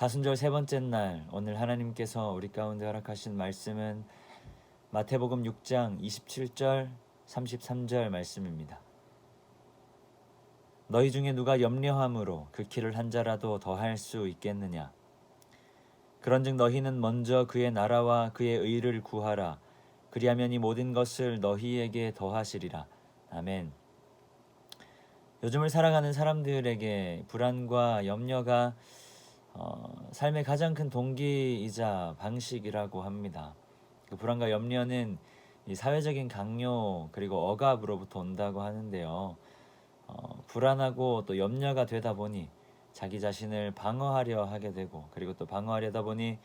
사순절 세 번째 날 오늘 하나님께서 우리 가운데 허락하신 말씀은 마태복음 6장 27절 33절 말씀입니다. 너희 중에 누가 염려함으로 그 키를 한 자라도 더할 수 있겠느냐 그런즉 너희는 먼저 그의 나라와 그의 의를 구하라 그리하면 이 모든 것을 너희에게 더하시리라 아멘. 요즘을 살아가는 사람들에게 불안과 염려가 어, 삶의 가장 큰 동기이자 방식이라고 합니다. 그 불안과 염려는 이 사회적인 강요 그리고 억압으로부터 온다고 하는데요. 어, 불안하고 또 염려가 되다 보니 자기 자신을 방어하려 하게 되고 그리고 또 방어하려다 보니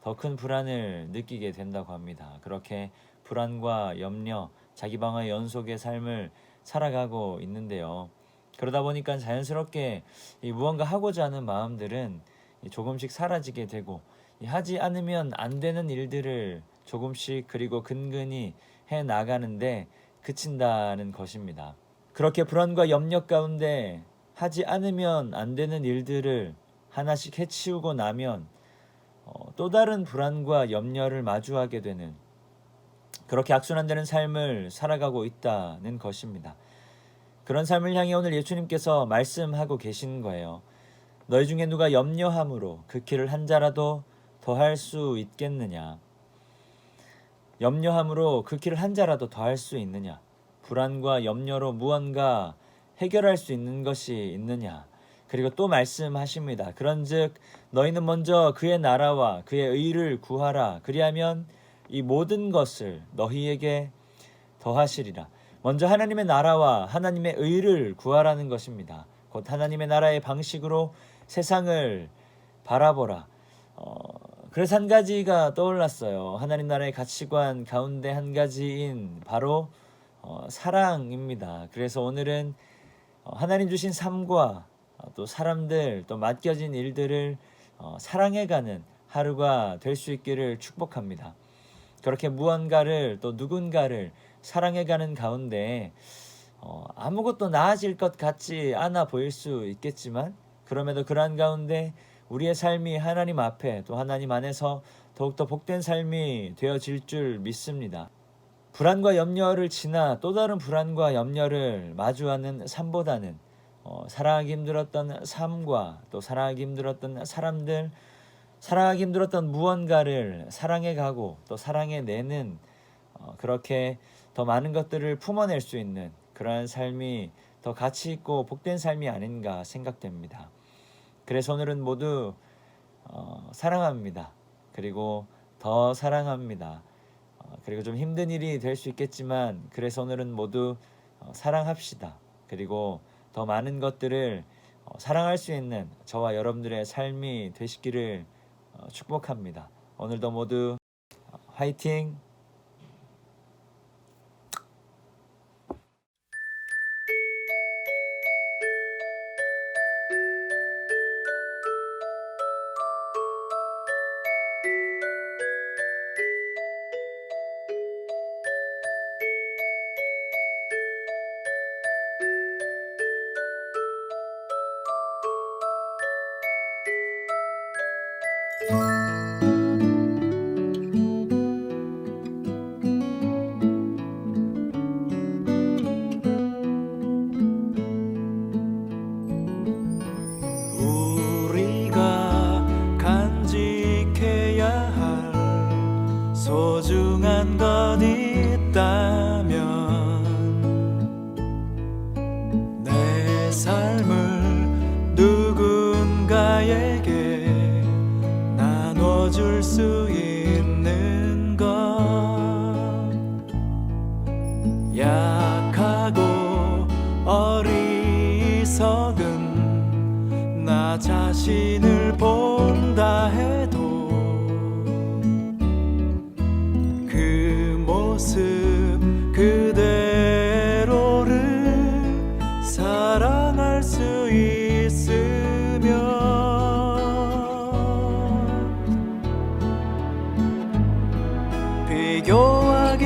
더 큰 불안을 느끼게 된다고 합니다. 그렇게 불안과 염려, 자기 방어의 연속의 삶을 살아가고 있는데요. 그러다 보니까 자연스럽게 이 무언가 하고자 하는 마음들은 이 조금씩 사라지게 되고 이 하지 않으면 안 되는 일들을 조금씩 그리고 근근히 해 나가는데 그친다는 것입니다. 그렇게 불안과 염려 가운데 하지 않으면 안 되는 일들을 하나씩 해치우고 나면 어, 또 다른 불안과 염려를 마주하게 되는 그렇게 악순환되는 삶을 살아가고 있다는 것입니다. 그런 삶을 향해 오늘 예수님께서 말씀하고 계신 거예요. 너희 중에 누가 염려함으로 그 키를 한 자라도 더할 수 있겠느냐? 염려함으로 그 키를 한 자라도 더할 수 있느냐? 불안과 염려로 무언가 해결할 수 있는 것이 있느냐? 그리고 또 말씀하십니다. 그런즉 너희는 먼저 그의 나라와 그의 의를 구하라. 그리하면 이 모든 것을 너희에게 더하시리라. 먼저 하나님의 나라와 하나님의 의를 구하라는 것입니다. 곧 하나님의 나라의 방식으로 세상을 바라보라. 어, 그래서 한 가지가 떠올랐어요. 하나님 나라의 가치관 가운데 한 가지인 바로 어, 사랑입니다. 그래서 오늘은 어, 하나님 주신 삶과 어, 또 사람들 또 맡겨진 일들을 어, 사랑해가는 하루가 될 수 있기를 축복합니다. 그렇게 무언가를 또 누군가를 사랑해가는 가운데 어, 아무것도 나아질 것 같지 않아 보일 수 있겠지만 그럼에도 그러한 가운데 우리의 삶이 하나님 앞에 또 하나님 안에서 더욱더 복된 삶이 되어질 줄 믿습니다. 불안과 염려를 지나 또 다른 불안과 염려를 마주하는 삶보다는 어, 사랑하기 힘들었던 삶과 또 사랑하기 힘들었던 사람들, 사랑하기 힘들었던 무언가를 사랑해 가고 또 사랑해 내는 어, 그렇게 더 많은 것들을 품어낼 수 있는 그러한 삶이 더 가치 있고 복된 삶이 아닌가 생각됩니다. 그래서 오늘은 모두 어, 사랑합니다. 그리고 더 사랑합니다. 어, 그리고 좀 힘든 일이 될 수 있겠지만 그래서 오늘은 모두 어, 사랑합시다. 그리고 더 많은 것들을 어, 사랑할 수 있는 저와 여러분들의 삶이 되시기를 어, 축복합니다. 오늘도 모두 어, 화이팅! 소중한 것 있다면 비교하기보다는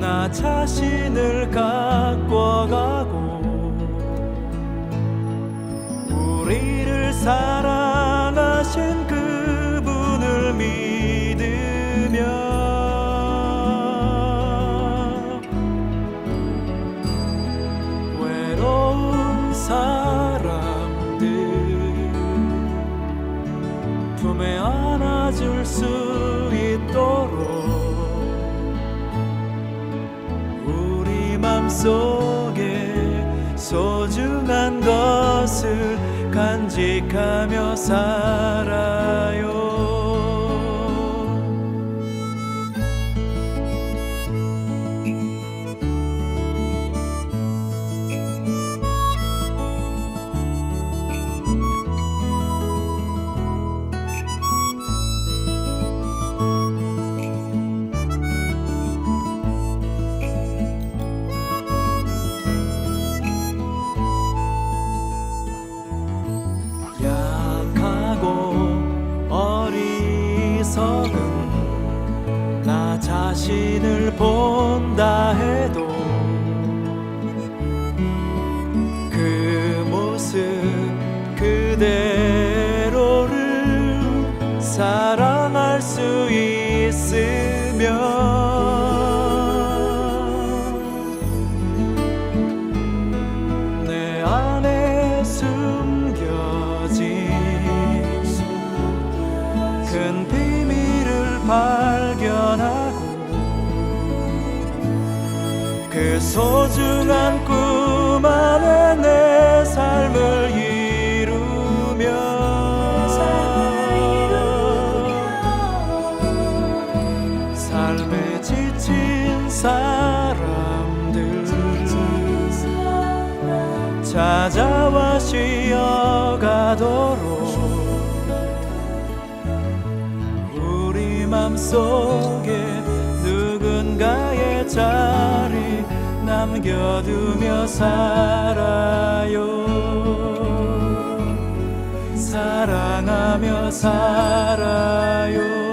나 자신을 가꿔가고 우리를 사 것을 간직하며 살아요 어리석은 나 자신을 본다 해도 소중한 꿈 안에 내 삶을 이루며 삶에 지친 사람들 찾아와 쉬어가도록 우리 맘속에 누군가의 자리 남겨두며 살아요. 사랑하며 살아요